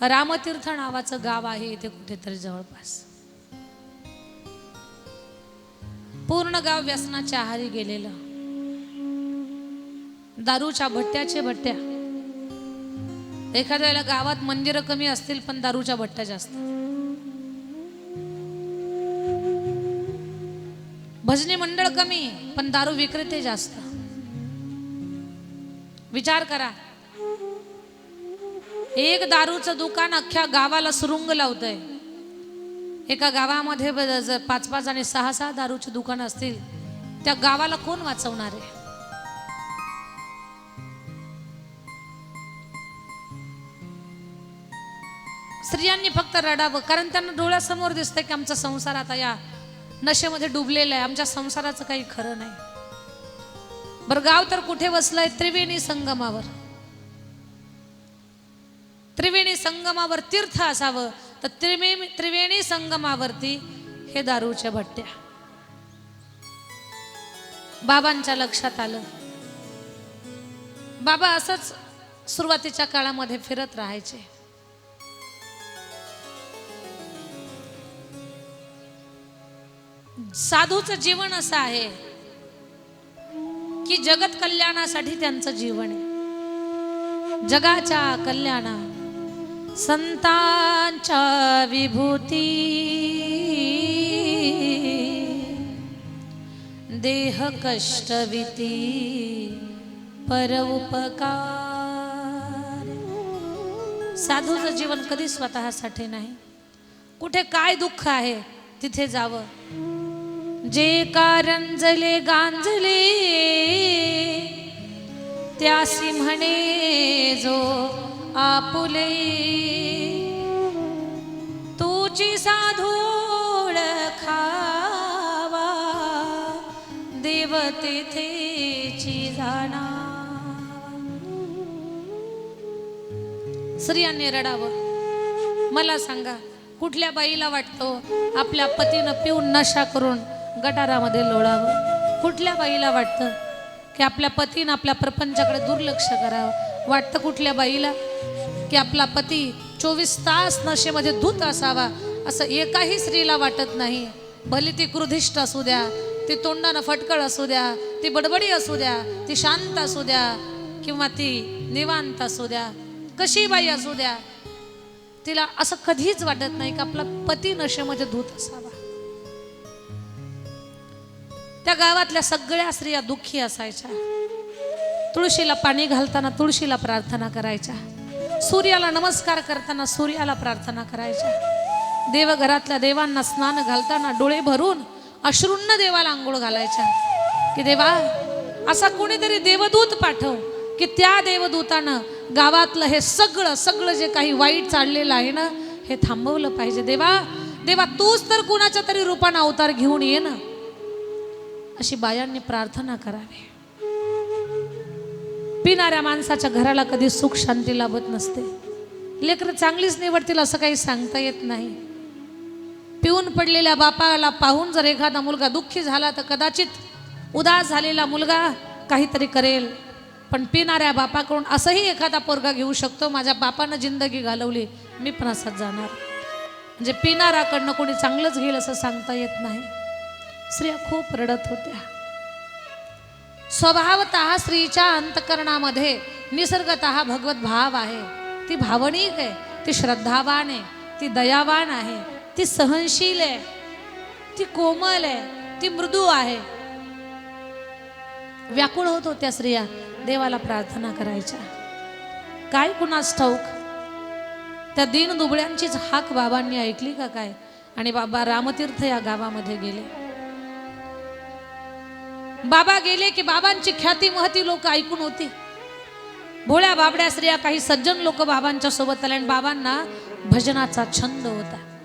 रामतीर्थ नावाचं गाव आहे इथे कुठेतरी जवळपास. पूर्ण गाव व्यसनाच्या आहारी गेलेलं. दारूच्या भट्ट्याचे भट्ट्या. एखाद्या वेळेला गावात मंदिरं कमी असतील पण दारूच्या भट्ट्या जास्त. भजनी मंडळ कमी पण दारू विक्रेते जास्त. विचार करा. एक दारूचं दुकान अख्ख्या गावाला सुरुंग लावतंय. एका गावामध्ये जर पाच पाच आणि सहा सहा दारूचे दुकान असतील त्या गावाला कोण वाचवणार आहे? स्त्रियांनी फक्त रडावं कारण त्यांना डोळ्यासमोर दिसतंय की आमचा संसार आता या नशेमध्ये डुबलेला आहे आमच्या संसाराचं काही खरं नाही. बरं गाव तर कुठे बसलंय त्रिवेणी संगमावर. त्रिवेणी संगमावर तीर्थ असावं तर त्रिवेणी त्रिवेणी संगमावरती हे दारूच्या भट्ट्या. बाबांच्या लक्षात आलं. बाबा असंच सुरुवातीच्या काळामध्ये फिरत राहायचे. साधूचं जीवन असं आहे की जगत कल्याणासाठी त्यांचं जीवन आहे. जगाच्या कल्याणा संतांच्या विभूती. देह कष्टविती पर उपकार. साधूचं जीवन कधी स्वतःसाठी नाही. कुठे काय दुःख आहे तिथे जावं. जे कारंजले गांजले त्यासी म्हणे जो आपुले तुची साधूळ खावा. देव तेथेची जाणा. स्त्रियांनी रडावं. मला सांगा कुठल्या बाईला वाटतो आपल्या पतीनं पिऊन नशा करून गटारामध्ये लोळावं? कुठल्या बाईला वाटतं की आपल्या पतीनं आपल्या प्रपंचाकडे दुर्लक्ष करावं? वाटतं कुठल्या बाईला की आपला पती चोवीस तास नशेमध्ये धूत असावा असं एकाही स्त्रीला वाटत नाही. भले ती क्रुधिष्ट असू द्या ती तोंडानं फटकळ असू द्या ती बडबडी असू द्या ती शांत असू द्या किंवा ती निवांत असू द्या कशी बाई असू द्या तिला असं कधीच वाटत नाही की आपला पती नशेमध्ये धूत असावा. त्या गावातल्या सगळ्या स्त्रिया दुःखी असायच्या. तुळशीला पाणी घालताना तुळशीला प्रार्थना करायच्या. सूर्याला नमस्कार करताना सूर्याला प्रार्थना करायच्या. देवघरातल्या देवांना स्नान घालताना डोळे भरून अश्रूंना देवाला आंघोळ घालायच्या. की देवा असा कोणीतरी देवदूत पाठव की त्या देवदूतानं गावातलं हे सगळं सगळं जे काही वाईट चाललेलं आहे ना हे थांबवलं पाहिजे. देवा देवा तूच तर कुणाच्या तरी रूपानं अवतार घेऊन ये ना. अशी बायांनी प्रार्थना करावी. पिणाऱ्या माणसाच्या घराला कधी सुख शांती लाभत नसते. लेकरं चांगलीच निवडतील असं काही सांगता येत नाही. पिऊन पडलेल्या बापाला पाहून जर एखादा मुलगा दुःखी झाला तर कदाचित उदास झालेला मुलगा काहीतरी करेल. पण पिणाऱ्या बापाकडून असंही एखादा पोरगा घेऊ शकतो माझ्या बापानं जिंदगी घालवली मी पण असाच जाणार. म्हणजे पिणाऱ्याकडनं कोणी चांगलंच घेईल असं सांगता येत नाही. स्त्रिया खूप रडत होत्या. स्वभावत स्त्रीच्या अंतकरणामध्ये निसर्गत भगवत भाव आहे. ती भावनिक आहे ती श्रद्धावान आहे ती दयावान आहे ती सहनशील आहे ती कोमल आहे ती मृदू आहे. व्याकुळ होत होत्या स्त्रिया देवाला प्रार्थना करायच्या. काय कुणास ठाऊक? त्या दीन दुबळ्यांचीच हाक बाबांनी ऐकली का काय? आणि बाबा रामतीर्थ या गावामध्ये गेले. बाबा गेले की बाबांची ख्याती महती लोक ऐकून होती. भोळ्या बाबड्या स्त्रिया काही सज्जन लोक बाबांच्या सोबत आले आणि बाबांना भजनाचा छंद होता.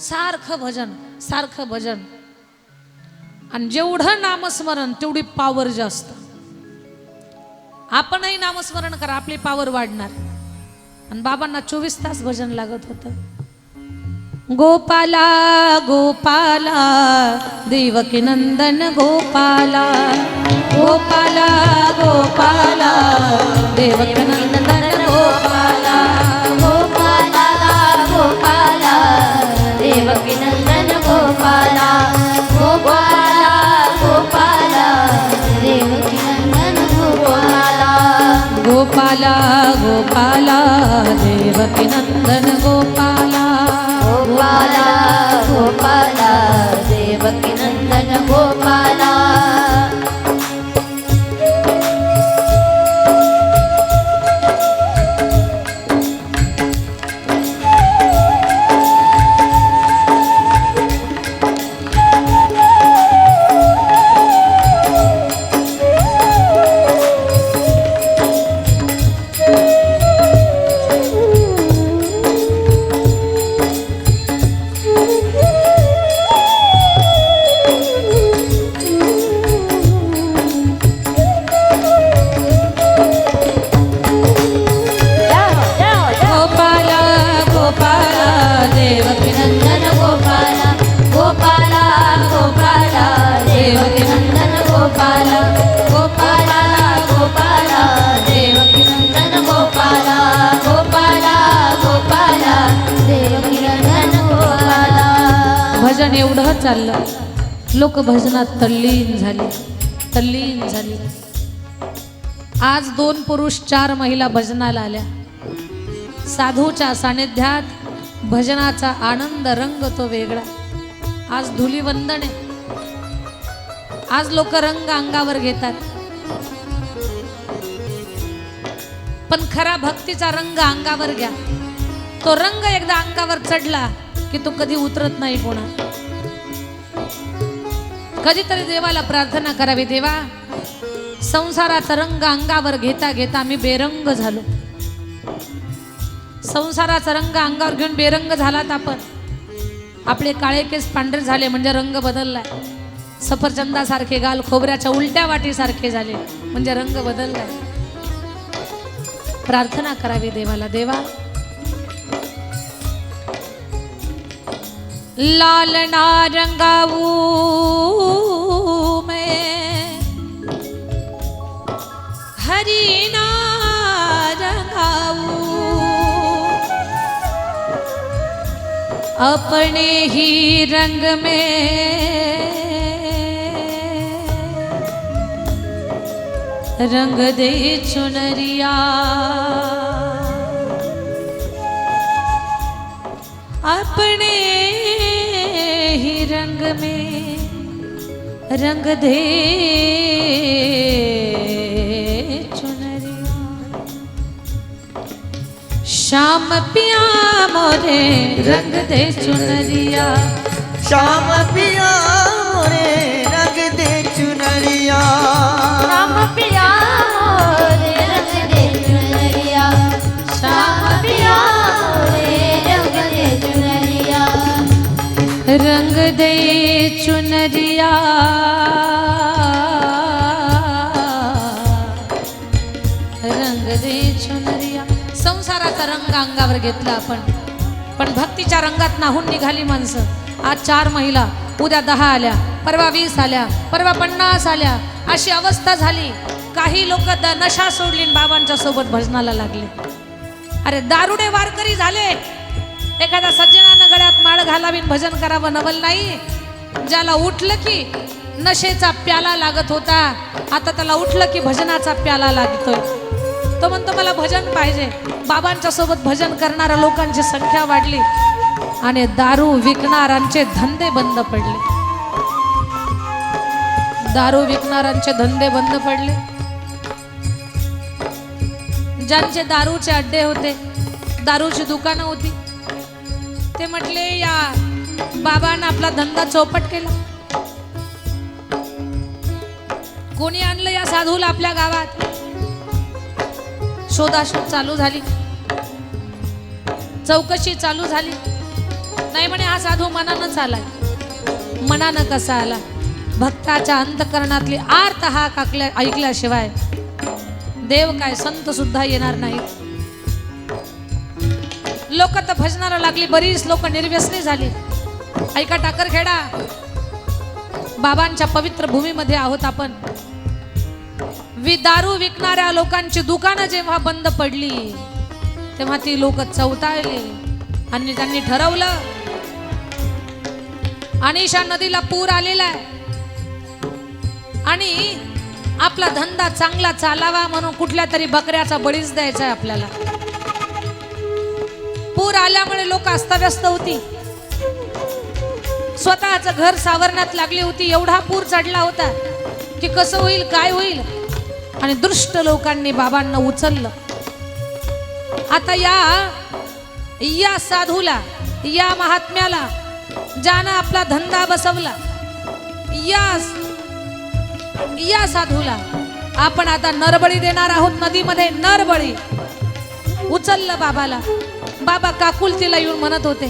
सारखं भजन सारखं भजन. आणि जेवढं नामस्मरण तेवढी पावर जास्त. आपणही नामस्मरण करा आपली पावर वाढणार. आणि बाबांना चोवीस तास भजन लागत होतं. गोपाला गोपाला देवकीनंदन गोपाला गोपाला गोपाला देवकीनंदन गोपाला गोपाला गोपाला देवकीनंदन गोपाला गोपाला गोपाला देवकीनंदन गोपाला गोपाला गोपाला देवकीनंदन गोपाला भजन एवढं चाललं. लोक भजनात तल्लीन झाले तल्लीन झाले. आज दोन पुरुष चार महिला भजनाला आल्या. साधूच्या सानिध्यात भजनाचा आनंद रंग तो वेगळा. आज धुलीवंदन आहे आज लोक रंग अंगावर घेतात. पण खरा भक्तीचा रंग अंगावर घ्या. तो रंग एकदा अंगावर चढला की तो कधी उतरत नाही कोणा. कधीतरी देवाला प्रार्थना करावी देवा संसाराचा रंग अंगावर घेता घेता मी बेरंग झालो. संसाराचा रंग अंगावर घेऊन बेरंग झालात आपण. आपले काळे केस पांढरे झाले म्हणजे रंग बदललाय. सफरचंदासारखे गाल खोबऱ्याच्या उलट्या वाटीसारखे झाले म्हणजे रंग बदललाय. प्रार्थना करावी देवाला देवा लाल नारंगाऊ में हरी नारंगाऊ अपने ही रंग में। रंग दे चुनरिया। अपने ही रंग में रंग दे चुनरिया। शाम पिया मोरे रंग दे चुनरिया। शाम पिया मोरे रंग दे चुनरिया। दे चुनरिया। रंग दे चुनरिया। संसाराचा रंग अंगावर घेतला आपण. पण भक्तीच्या रंगात नाहून निघाली माणसं. आज चार महिला उद्या दहा आल्या परवा वीस आल्या परवा पन्नास आल्या. अशी अवस्था झाली. काही लोक द नशा सोडली बाबांच्या सोबत भजनाला लागले. अरे दारुडे वारकरी झाले. एखादा सज्जना गळ्यात माळ घालावी भजन करावं नवल नाही. ज्याला उठलं की नशेचा प्याला लागत होता आता त्याला उठलं की भजनाचा प्याला लागतोय. तो म्हणतो मला भजन पाहिजे. बाबांच्या सोबत भजन करणाऱ्या लोकांची संख्या वाढली आणि दारू विकणाऱ्यांचे धंदे बंद पडले. दारू विकणाऱ्यांचे धंदे बंद पडले. ज्यांचे दारूचे अड्डे होते दारूची दुकानं होती ते म्हटले या बाबानं आपला धंदा चौपट केला. कोणी आणलं या साधूला आपल्या गावात? शोधाशोध चालू झाली. चौकशी चालू झाली. नाही म्हणे हा साधू मनानच आलाय. मनानं कसा आला? भक्ताच्या अंतकरणातली आर्त हा काकल्या ऐकल्याशिवाय देव काय संत सुद्धा येणार नाहीत लोक तर भजनाला लागली बरीच लोक निर्व्यसनी झाली. ऐका टाकरखेडा बाबांच्या पवित्र भूमीमध्ये आहोत आपण. वि दारू विकणाऱ्या लोकांची दुकानं जेव्हा बंद पडली तेव्हा ती लोक चौताळली आणि त्यांनी ठरवलं अनिशा नदीला पूर आलेला आहे. आणि आपला धंदा चांगला चालावा म्हणून कुठल्या तरी बकऱ्याचा बळीच द्यायचा आहे आपल्याला. पूर आल्यामुळे लोक अस्ताव्यस्त होती. स्वतःचं घर सावरण्यात लागली होती. एवढा पूर चढला होता की कसं होईल काय होईल? आणि दृष्ट लोकांनी बाबांना उचललं. आता या या साधूला या महात्म्याला ज्यानं आपला धंदा बसवला या या साधूला आपण आता नरबळी देणार आहोत. नदीमध्ये नरबळी उचललं बाबाला. बाबा काकुलतीला येऊन म्हणत होते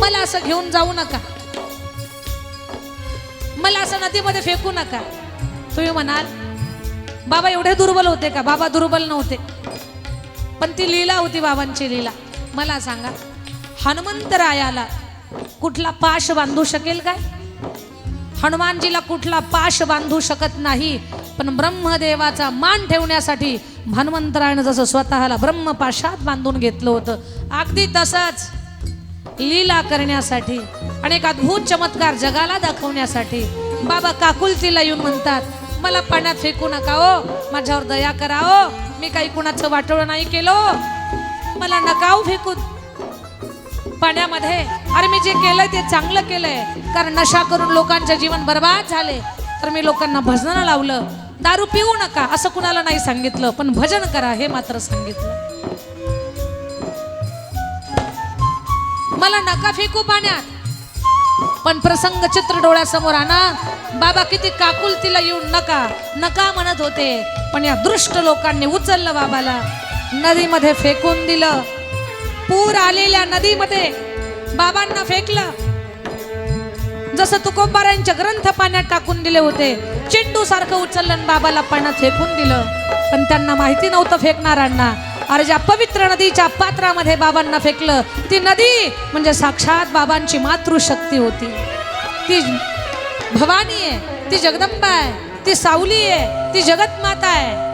मला असं घेऊन जाऊ नका. मला असं नदीमध्ये फेकू नका. तुम्ही म्हणाल बाबा एवढे दुर्बल होते का? बाबा दुर्बल नव्हते. पण ती लीला होती बाबांची लीला. मला सांगा हनुमंतरायाला कुठला पाश बांधू शकेल काय? हनुमानजीला कुठला पाश बांधू शकत नाही? पण ब्रह्मदेवाचा मान ठेवण्यासाठी हनुमंतरायनं जसं स्वतःला ब्रह्मपाशात बांधून घेतलं होतं अगदी तसंच लीला करण्यासाठी आणि एक अद्भुत चमत्कार जगाला दाखवण्यासाठी बाबा काकुलतीला येऊन म्हणतात मला पाण्यात फेकू नका हो माझ्यावर दया करा हो मी काही कुणाचं वाटोळं नाही केलं हो, मला नकाऊ फेकू फेकून. पाण्यामध्ये अरे मी जे केलंय ते चांगलं केलंय कारण नशा करून लोकांचे जीवन बर्बाद झाले तर मी लोकांना भजनाला लावलं दारू पिऊ नका असं कुणाला नाही सांगितलं पण भजन करा हे मात्र सांगितलं. मला नका फेकू पाण्यात पण प्रसंग चित्र डोळ्यासमोर आणा. बाबा किती काकुलतीला येऊन नका नका म्हणत होते पण या दृष्ट लोकांनी उचललं बाबाला. नदीमध्ये फेकून दिलं. पूर आलेल्या नदीमध्ये बाबांना फेकलं. जसं तुकोबारांचे ग्रंथ पाण्यात टाकून दिले होते चेंडू सारखं उचललं बाबाला पाण्यात फेकून दिलं. पण त्यांना माहिती नव्हतं फेकणाऱ्यांना. अरे ज्या पवित्र नदीच्या पात्रामध्ये बाबांना फेकलं ती नदी म्हणजे साक्षात बाबांची मातृशक्ती होती. ती भवानी आहे ती जगदंबा आहे ती सावली आहे ती जगतमाता आहे.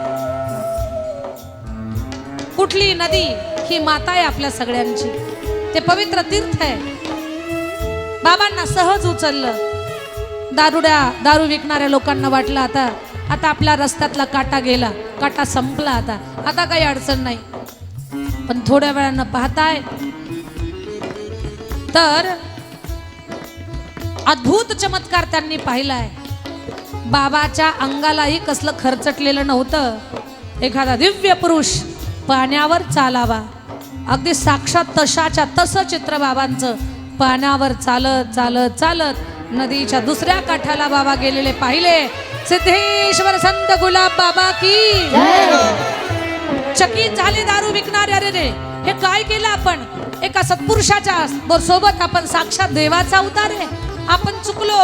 कुठली नदी ही माता आहे आपल्या सगळ्यांची. ते पवित्र तीर्थ आहे. बाबांना सहज उचललं. दारुड्या दारू विकणाऱ्या लोकांना वाटलं आता आता आपल्या रस्त्यातला काटा गेला काटा संपला आता आता काही अडचण नाही. पण थोड्या वेळानं पाहताय तर अद्भुत चमत्कार त्यांनी पाहिलाय. बाबाच्या अंगालाही कसलं खरचटलेलं नव्हतं. एखादा दिव्य पुरुष पाण्यावर चालावा. अगदी साक्षात तशाच्या तसं चित्र बाबांचं पाण्यावर चालत चालत चालत नदीच्या दुसऱ्या काठाला बाबा गेलेले पाहिले. सिद्धेश्वर संत गुलाब बाबा की चकित झाले दारू विकणारे अरे रे. हे काय केलं आपण? एका सत्पुरुषाच्या सोबत आपण साक्षात देवाचा अवतार आहे. आपण चुकलो.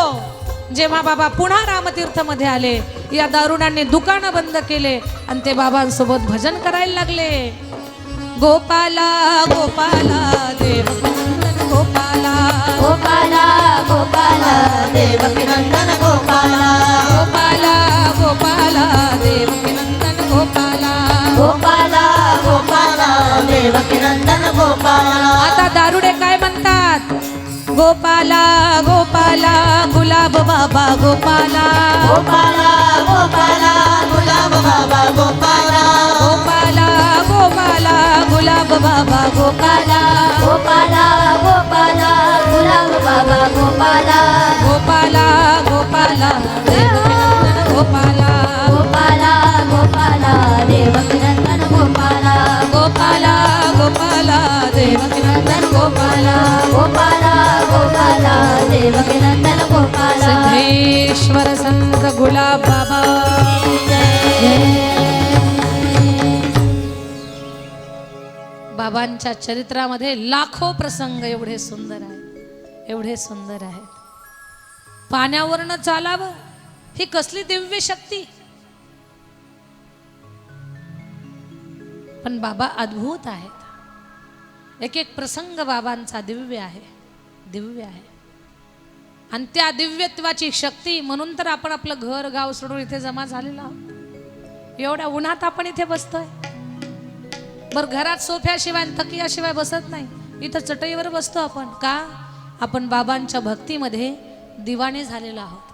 जेव्हा बाबा पुन्हा रामतीर्थमध्ये आले या दारुणांनी दुकानं बंद केले आणि ते बाबांसोबत भजन करायला लागले. गोपाला गोपाला देव. गोपाला गोपाला देवकी नंदन गोपाला. गोपाला गोपाला देव नंदन गोपाला. गोपाला गोपाला देवकी नंदन गोपाला. आता दारुडे काय गोपाला गोपाला गुलाब बाबा गोपाला. गोपाला गोपाला गुलाब बाबा गोपाला. गोपाला गोपाला गुलाब बाबा गोपाला. गोपाला गोपाला गुलाब बाबा गोपाला. गोपाला गोपाला गोपाला. गोपाला गोपाला देवकी नंदन गोपाला. गोपाला गोपाला देवकीनंदन गोपाला. देवकी गोपाल सिद्धेश्वर संत गुलाब बाबा. बाबांच्या चरित्रामध्ये लाखो प्रसंग एवढे सुंदर आहेत. एवढे सुंदर आहेत. पाण्यावरनं चालावं ही कसली दिव्य शक्ती? पण बाबा अद्भुत आहेत. एक एक प्रसंग बाबांचा दिव्य आहे. दिव्य आहे. आणि त्या दिव्यत्वाची शक्ती म्हणून तर आपण आपलं घर गाव सोडून इथे जमा झालेलो आहोत. एवढ्या उन्हात आपण इथे बसतोय. बर घरात सोफ्याशिवाय आणि बसत नाही. इथं चटईवर बसतो आपण. का? आपण बाबांच्या भक्तीमध्ये दिवाणे झालेलो आहोत.